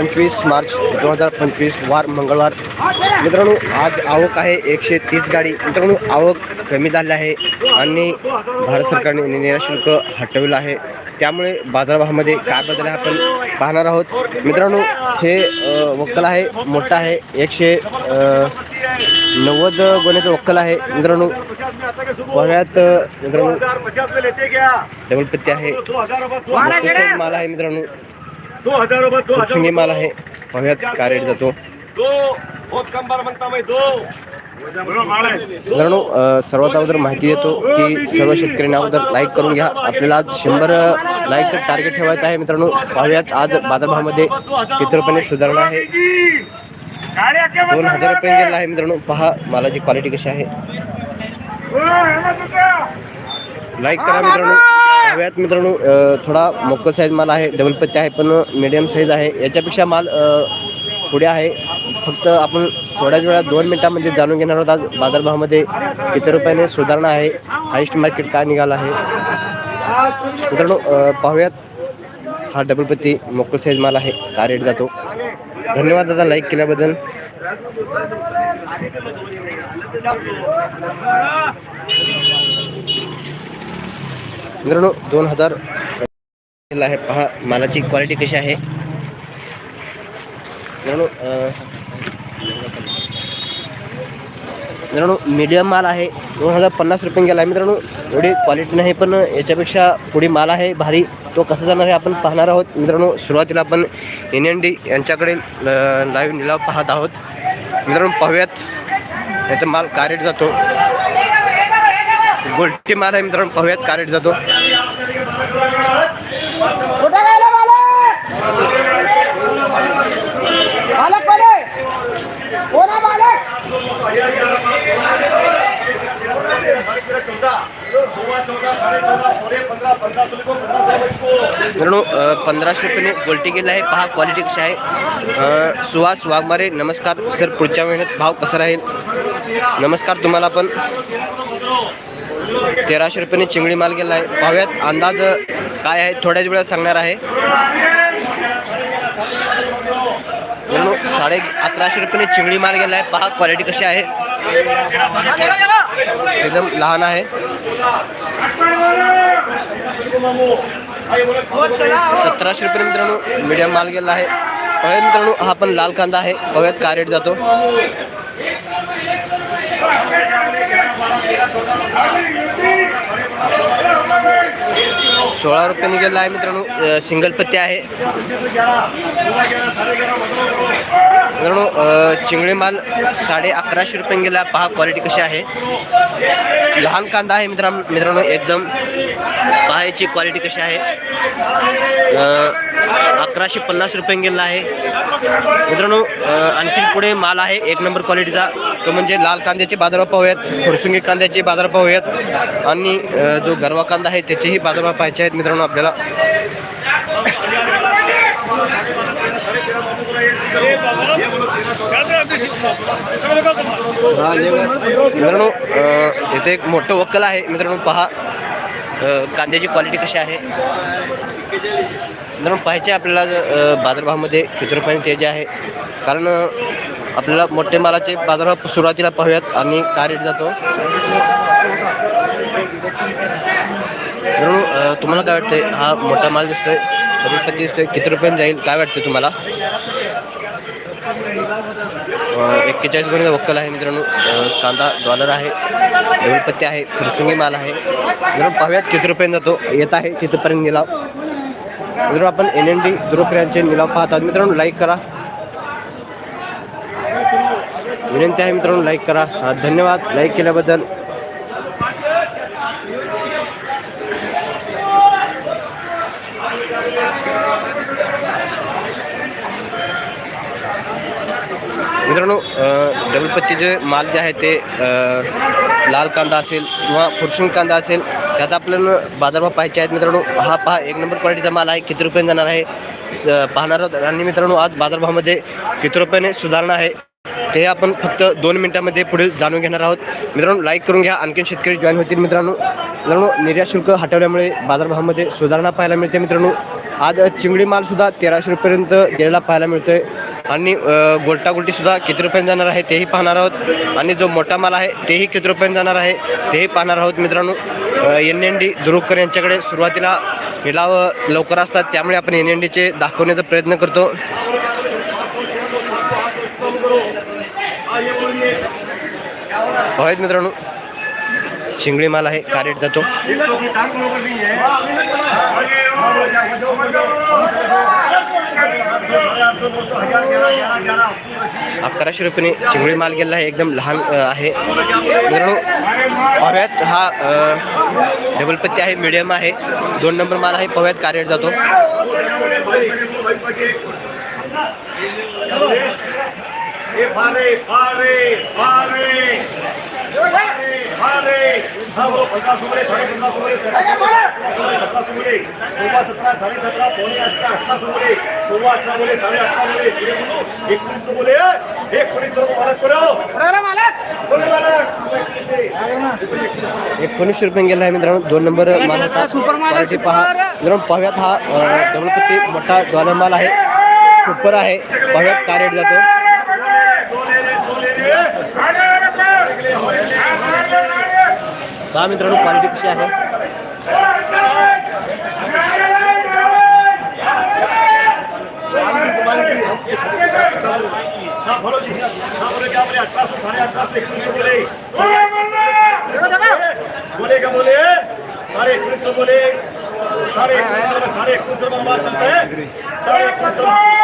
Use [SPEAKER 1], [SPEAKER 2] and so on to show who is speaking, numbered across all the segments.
[SPEAKER 1] पंचवीस मार्च दोन हजार पंचवीस वार मंगळवार. मित्रांनो आज आवक आहे एकशे तीस गाडी. मित्रांनो आवक कमी झाली आहे आणि भारत सरकारने निर्यात शुल्क हटवलं आहे. त्यामुळे बाजारभावामध्ये काय बदल आहे आपण पाहणार आहोत. मित्रांनो हे वक्कल आहे मोठा आहे. एकशे नव्वद गोण्याचं वक्कल आहे. मित्रांनो अ, मित्रांनो डबल पत्ती आहे. माल आहे मित्रांनो.
[SPEAKER 2] दो हजार रुपये दो हजार
[SPEAKER 1] शिंगे माल आहे पाहुयात काय रेट जातो
[SPEAKER 2] दो बहुत कम बार बनता मैं दो बोलो माल है
[SPEAKER 1] मित्रांनो सर्वात अगोदर माहिती देतो की सर्व शेतकऱ्यांनी अगोदर लाईक करून घ्या आपल्याला आज शंभर लाईकचं टार्गेट ठेवायचं आहे मित्रांनो पाहुयात आज बाजारभावामध्ये किती रुपयाने सुधारणा आहे
[SPEAKER 2] के
[SPEAKER 1] दोन हजार रुपये गेला आहे मित्रांनो पहा मालाची क्वालिटी कशी आहे लाईक करा मित्रांनो. पाहुयात मित्रांनो थोडा मोकल साईज माल आहे डबल पत्ते आहे पण मीडियम साईज आहे. याच्यापेक्षा माल पुढे आहे. फक्त आपण थोड्याच वेळात दोन मिनिटांमध्ये जाणून घेणार आहोत. आज बाजारभावामध्ये किती रुपयाने सुधारणा आहे? हायस्ट मार्केट काय निघालं आहे? मित्रांनो पाहूयात. हा डबल पत्ती मोकल साईज माल आहे. काय रेट जातो? धन्यवाद दादा लाईक केल्याबद्दल. मित्रांनो दोन हजार आहे. पहा मालाची क्वालिटी कशी आहे. मित्रांनो मित्रांनो मीडियम माल आहे. दोन हजार पन्नास रुपये गेला आहे. मित्रांनो एवढी क्वालिटी नाही पण याच्यापेक्षा पुढे माल आहे भारी. तो कसा जाणार आहे आपण पाहणार आहोत. मित्रांनो सुरुवातीला आपण एन एन डी यांच्याकडे लाईव्ह निलाव पाहत आहोत. मित्रांनो पाहूयात. याचा माल काय रेट जातो? गोल्टी माल आहे मित्रांनो पाहूयात काय रेट जातो. मित्रांनो पंधराशे रुपयाने गोल्टी गेला आहे. पहा क्वालिटी कशी आहे. सुहास वाघमारे नमस्कार. सर पुढच्या महिन्यात भाव कसा राहील? नमस्कार तुम्हाला पण. तेराशे रुपयाने चिंगडी माल गेला आहे. भाव्यात अंदाज काय आहे थोड्याच वेळात सांगणार आहे. साडे अकराशे रुपयाने चिंगडी माल गेला आहे. पहा क्वालिटी कशी आहे. एकदम लहान आहे. सतराशे रुपये मित्रांनो मीडियम माल गेला आहे. पाहूयात मित्रांनो हा पण लाल कांदा आहे. पाहूयात काय रेट जातो. सोळा रुपये गेला आहे मित्रांनो सिंगल पत्ते आहे. मित्रांनो चिंगळे माल साडे अकराशे रुपये गेला पहा क्वालिटी कशी आहे. लहान कांदा आहे मित्रा मित्रांनो एकदम पहायची क्वालिटी कशी आहे. अकराशे पन्नास रुपये गेला आहे. मित्रांनो आणखी पुढे माल आहे एक नंबर क्वालिटीचा तो म्हणजे लाल कांद्याचे बाजारभाव पाहूयात फुरसुंगी कांद्याचे बाजारभाव पाहूयात आणि जो गरवा कांदा आहे त्याचेही बाजारभाव पाहायचे आहेत मित्रांनो आपल्याला. मित्रांनो इथे एक मोठं वक्कल आहे. मित्रांनो पहा. कांद्याची क्वालिटी कशी आहे? मित्रांनो पाहायचे आपल्याला बाजारभावामध्ये किती रुपयाने ते जे आहे. कारण आपल्याला मोठे मालाचे बाजारभाव सुरुवातीला पाहूयात आणि काय रेट जातो. तुम्हाला काय वाटतंय? हा मोठा माल दिसतोय करोडपती दिसतोय. किती रुपयाने जाईल काय वाटतं तुम्हाला? एक्केचाळीस पर्यंत वक्कल आहे मित्रांनो. कांदा डॉलर आहे गणपती आहे फुरसुंगी माल आहे. मित्रांनो पाहूयात किती रुपयाने जातो. येत आहे तिथपर्यंत निलाव. मित्रांनो आपण एन एन डी यांचे निलाव पाहतात मित्रांनो लाईक करा. विनंती आहे मित्रांनो लाईक करा. धन्यवाद. लाईक केल्याबद्दल. मित्रांनो डबल पत्तीचे माल जे आहे ते लाल कांदा असेल किंवा फुरसून कांदा असेल त्याचा आपल्याला बाजारभाव पाहायचे आहेत मित्रांनो. हा पहा एक नंबर क्वालिटीचा माल आहे. किती रुपयाने जाणार आहे? स- पाहणार आहोत. आणि मित्रांनो आज बाजारभावामध्ये किती रुपयाने सुधारणा आहे? ते आपण फक्त दोन मिनिटामध्ये पुढे जाणून घेणार आहोत. मित्रांनो लाईक करून घ्या. आणखीन शेतकरी जॉईन होतील मित्रांनो. मित्रांनो निर्यात शुल्क हटवल्यामुळे बाजारभावामध्ये सुधारणा पाहायला मिळते मित्रांनो. आज चिंगडी मालसुद्धा तेराशे रुपयेपर्यंत गेलेला पाहायला मिळतोय. आणि अ, किती रुपयांनी जाणार आहे तेही पाहणार आहोत. आणि जो मोठा माल आहे तेही किती रुपयांनी जाणार आहे तेही पाहणार आहोत मित्रांनो. एन एन डी दुरुकर यांच्याकडे सुरुवातीला लिलाव लवकर असतात. त्यामुळे आपण एन एन डीचे दाखवण्याचा प्रयत्न करतो. आहेत मित्रांनो. शिंगडी माल आहे का रेट जातो? अकराशे रुपयाने चिंगळी माल गेलेला आहे एकदम लहान आहे. मित्रांनो पव्यात हा डबल पत्ती आहे मिडियम आहे. दोन नंबर माल आहे पव्यात का रेट जातो?
[SPEAKER 2] फारे फारे फारे फारे फारे हा वो पचास रुपये साडे पन्नास रुपये सत्तास रुपये सोळा सतरा साडे सतरा पावणे अठरा अठ्ठास रुपये सोळा अठरा बोले साडे अठरा बोले पुढे बोलो एकोणीस बोले एकोणीस रुपये मालक करो.
[SPEAKER 3] बरोबर मालक.
[SPEAKER 2] बोले मालक.
[SPEAKER 1] एकोणीसशे. रुपये गेला आहे मित्रांनो दोन नंबर माल होता
[SPEAKER 3] सुपर माल आहे,
[SPEAKER 1] क्वालिटी पहा. मित्रांनो पव्यात हा पत्ती मोठा डॉलर माल आहे. सुपर आहे. पव्यात का रेट जातो. पहा मित्रांनो क्वालिटी कशी आहे?
[SPEAKER 2] हा बोलो जी हा बोले? क्या बोले अठारह सौ साढ़े अठारह सौ इक्कीस सौ बोले। बोले क्या बोले साढ़े इक्कीस सौ बोले। साढ़े इक्कीस सौ में साढ़े इक्कीस सौ में बात चलता है साढ़े इक्कीस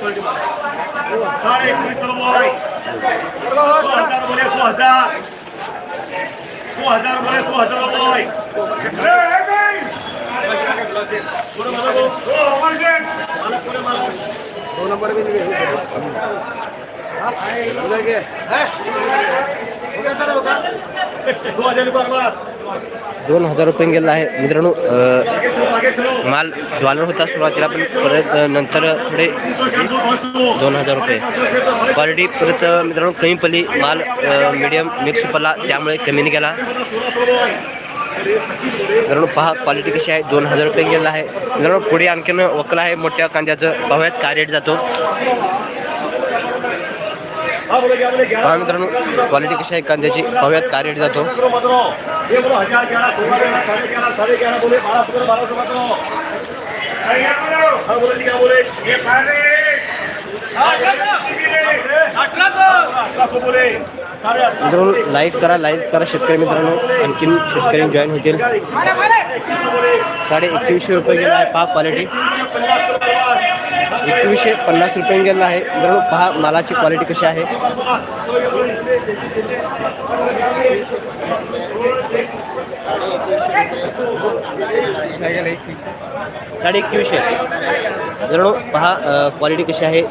[SPEAKER 2] साढ़े इक्कीस सौ बोल दो हजार बोले दो हजार दो हजार बोले दो हजार बोले पूरे मालक हो मालक पूरे मालक दो हजार रुपये बस
[SPEAKER 1] दोन हजार रुपये गेला आहे. मित्रांनो माल डॉलर होता सुरुवातीला पण परत नंतर थोडे दोन हजार रुपये. क्वालिटी परत मित्रांनो कमी पली माल मिडियम मिक्स पडला त्यामुळे कमी गेला मित्रांनो पहा क्वालिटी कशी आहे. दोन हजार रुपये गेला आहे. मित्रांनो पुढे आणखीन वकल आहे. मोठ्या कांद्याचं पाहूयात. काय रेट जातो? पहा मित्रांनो क्वालिटी कशी आहे कांद्याची? हव्यात काय रेट जातो. मित्रांनो लाईक करा लाईक करा शेतकरी मित्रांनो. आणखीन शेतकरी जॉईन होतील. साडे एकवीसशे रुपये गेला आहे पहा क्वालिटी एकवीसशे पन्नास रुपये गेला आहे. मित्रांनो पहा मालाची क्वालिटी कशी आहे. साडे एकवीसशे. मित्रांनो पहा क्वालिटी कशी आहे.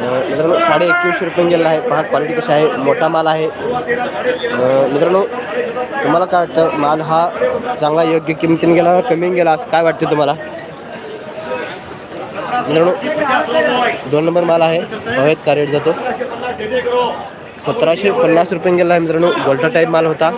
[SPEAKER 1] मित्रांनो साडे एकवीसशे रुपये गेला आहे. पहा क्वालिटी कशी आहे. मोठा माल आहे. मित्रांनो तुम्हाला काय वाटतं? माल हा चांगला योग्य किमतीने गेला कमी गेला? असं काय वाटतं तुम्हाला? मित्रांनो दोन नंबर माल आहे. हवेत का रेट जातो? सतराशे पन्नास रुपये गेला आहे मित्रांनो. गोल्टा टाईप माल होता.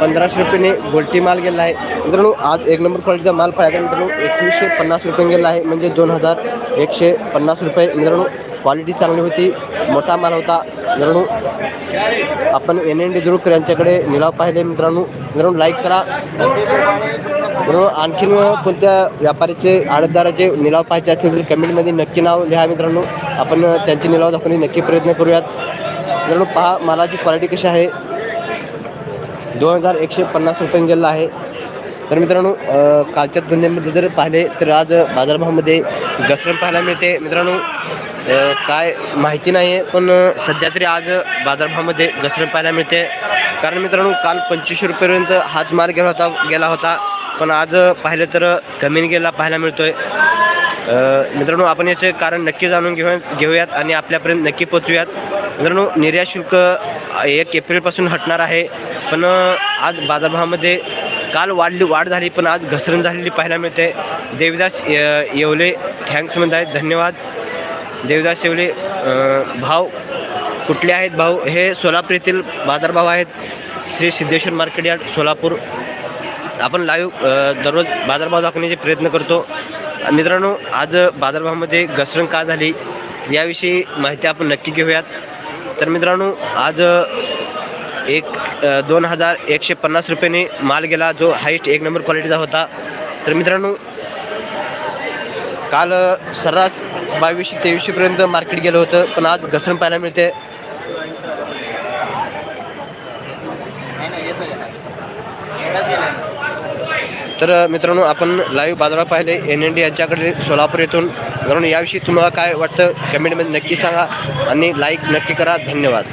[SPEAKER 1] पंधराशे रुपयाने गोल्टी माल गेला आहे. मित्रांनो आज एक नंबर क्वालिटीचा माल पाहिजे मित्रांनो एकवीसशे पन्नास रुपये गेला आहे. म्हणजे दोन हजार एकशे पन्नास रुपये मित्रांनो क्वालिटी चांगली होती मोठा माल होता. मित्रांनो आपण एन एन डी दुरुकर यांच्याकडे निलाव पाहिले मित्रांनो. मित्रांनो लाईक करा. म्हणून आणखीन कोणत्या व्यापाऱ्याचे आडतदाराचे निलाव पाहायचे असतील तर कमेंटमध्ये नक्की नाव लिहा मित्रांनो. आपण त्यांचे निलाव दाखवण्याचे नक्की प्रयत्न करूयात. मित्रांनो पहा मालाची क्वालिटी कशी आहे. दोन हजार एकशे पन्नास रुपये गेला आहे. तर मित्रांनो कालच्या तुलनेमध्ये जर पाहिले तर आज बाजारभावामध्ये घसरण पाहायला मिळते. मित्रांनो काय माहिती नाही आहे पण सध्या तरी आज बाजारभावामध्ये घसरण पाहायला मिळते. कारण मित्रांनो काल पंचवीसशे रुपयेपर्यंत हाच माल गेला होता गेला होता. पण आज पाहिलं तर कमी गेला पाहायला मिळतोय. मित्रांनो आपण याचे कारण नक्की जाणून घेऊ घेऊयात आणि आपल्यापर्यंत नक्की पोचूयात. मित्रांनो निर्यात शुल्क एक एप्रिलपासून हटणार आहे. पण आज बाजारभावामध्ये काल वाढली वाढ झाली पण आज घसरण झालेली पाहायला मिळते. देवीदास य- येवले थँक्स म्हणत आहेत. धन्यवाद. देवदास येवले भाव कुठले आहेत भाऊ? हे सोलापूर येथील बाजारभाव आहेत. Shri Siddheshwar market yard Solapur. आपण लाईव्ह दररोज बाजारभाव दाखवण्याचे प्रयत्न करतो. मित्रांनो आज बाजारभावामध्ये घसरण का झाली? याविषयी माहिती आपण नक्की घेऊयात. तर मित्रांनो आज एक दोन हजार एकशे पन्नास रुपयाने माल गेला जो हाईस्ट एक नंबर क्वालिटीचा होता. तर मित्रांनो काल सर्रास बावीसशे तेवीसशेपर्यंत मार्केट गेलं होतं पण आज घसरण पाहायला मिळते. तर मित्रांनो आपण लाईव्ह बाजारात पाहिले एन एन डी यांच्याकडे सोलापूर येथून. मित्रांनो याविषयी तुम्हाला काय वाटतं? कमेंटमध्ये नक्की सांगा आणि लाईक नक्की करा. धन्यवाद.